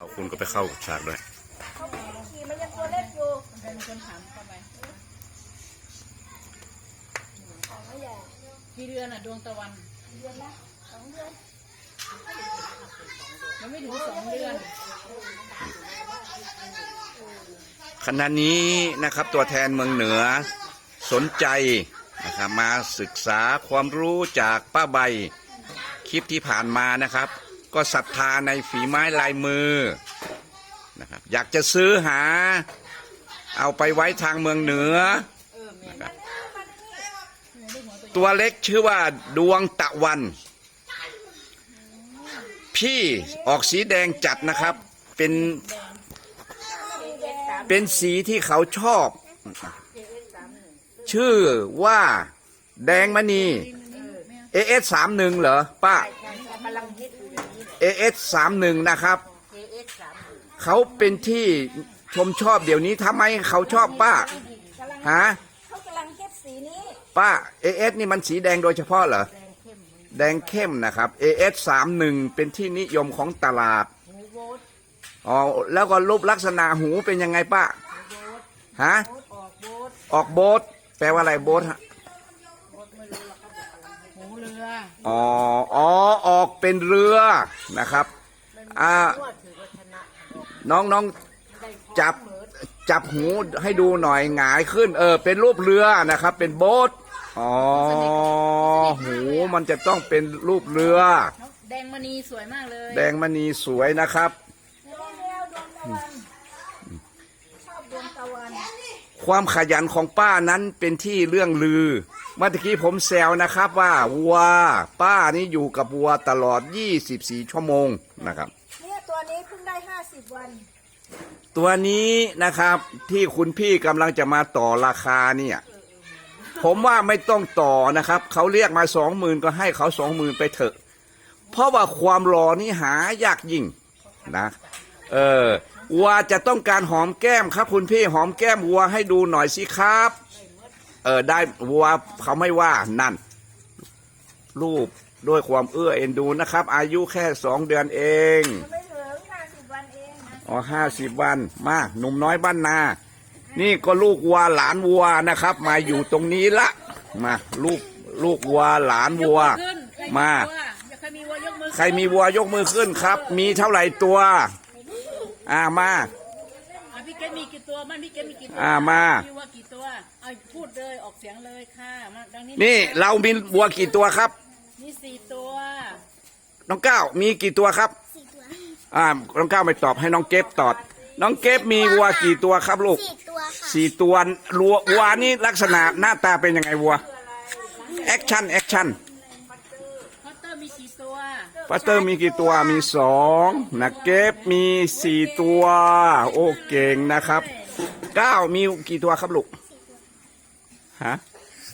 เอาคุณก็ไปเข้าฉากด้วยเขาขี่มันยังตัวเล็กอยู่เป็นคนถามเข้าไปของไม่ใหญ่กี่เดือนอะดวงตะวันเดือนละสองเดือนยังไม่ถึงสองเดือนขณะนี้นะครับตัวแทนเมืองเหนือสนใจนะครับมาศึกษาความรู้จากป้าใบคลิปที่ผ่านมานะครับ ก็ศรัทธาในฝีไม้ลายมือนะครับอยากจะซื้อหา เอาไปไว้ทางเมืองเหนือนะครับตัวเล็กชื่อว่าดวงตะวัน พี่ออกสีแดงจัดนะครับ เป็นเป็นสีที่เขาชอบ ชื่อว่าแดงมณี AS สามหนึ่งเหรอป้า กำลังฮิตอยู่อย่างนี้ AS สามหนึ่งนะครับ KS สามเขาเป็นที่ชมชอบเดี๋ยวนี้ทำไมเขาชอบป้า กำลังฮะ เขากำลังฮิตสีนี้ป้า AS นี่มันสีแดงโดยเฉพาะเหรอ แดงเข้มนะครับ AS สามหนึ่งเป็นที่นิยมของตลาดหูโบสอ๋อ แล้วก็รูปลักษณะหูเป็นยังไงป้า ฮะ โบสออกโบสออกโบสแปลว่าอะไรโบสฮะหู เรืออ๋ออ๋อออกเป็นเรือนะครับอ่าน้องน้องจับจับหูให้ดูหน่อยหงายขึ้น เออ เป็นรูปเรือนะครับ เป็นโบ๊ทอ๋อหูมันจะต้องเป็นรูปเรือนกแดงมณีสวยมากเลย แดงมณีสวยนะครับแล้วดวงตะวันชอบดวงตะวันความขยันของป้านั้นเป็นที่เรื่องลือ เมื่อกี้ผมแซวนะครับว่าวัวป้านี่อยู่กับวัวตลอด 24 ชั่วโมงนะครับ เนี่ยตัวนี้เพิ่งได้ห้าสิบวัน ตัวนี้นะครับที่คุณพี่กำลังจะมาต่อราคาเนี่ย ผมว่าไม่ต้องต่อนะครับ เขาเรียกมาสองหมื่นก็ให้เขาสองหมื่นไปเถอะ เพราะว่าความรอนี่หายากยิ่งนะ เออวัวจะต้องการหอมแก้มครับ คุณพี่หอมแก้มวัวให้ดูหน่อยสิครับเออได้วัวเขาไม่ว่านั่น รูปด้วยความเอื้อเอ็นดูนะครับ อายุแค่สองเดือนเองยังไม่ถึงห้าสิบวันเองนะอ๋อห้าสิบวันมาหนุ่มน้อยบ้านนา นี่ก็ลูกวัวหลานวัวนะครับ มาอยู่ตรงนี้ละมาลูกลูกวัวหลานวัวยกมือขึ้นใครมาวัวอย่าใครมีวัวยกมือใครมีวัวยกมือขึ้นครับ มีเท่าไหร่ตัว อ่ามา อะพี่เกดมีกี่ตัวมันพี่เกดมีกี่ตัวอ่ามาวัวกี่ตัวเอาพูดเลยออกเสียงเลยค่ะมาดังนี้นี่เรามีวัวกี่ตัวครับ มีสี่ตัวน้องก้าวมีกี่ตัวครับอ่าน้องก้าวไม่ตอบให้น้องเก็บตอบน้องเก็บมีวัวกี่ตัวครับลูกสี่ตัวค่ะสี่ตัววัววัวนี่ลักษณะหน้าตาเป็นยังไงวัวแอคชั่นแอคชั่นพอตเตอร์มี กี่ตัวปัตเตอร์มีกี่ตัวมีสองนักเก็บมีสี่ตัว โอ้เก่งนะครับเก้ามีกี่ตัวครับลูกฮะ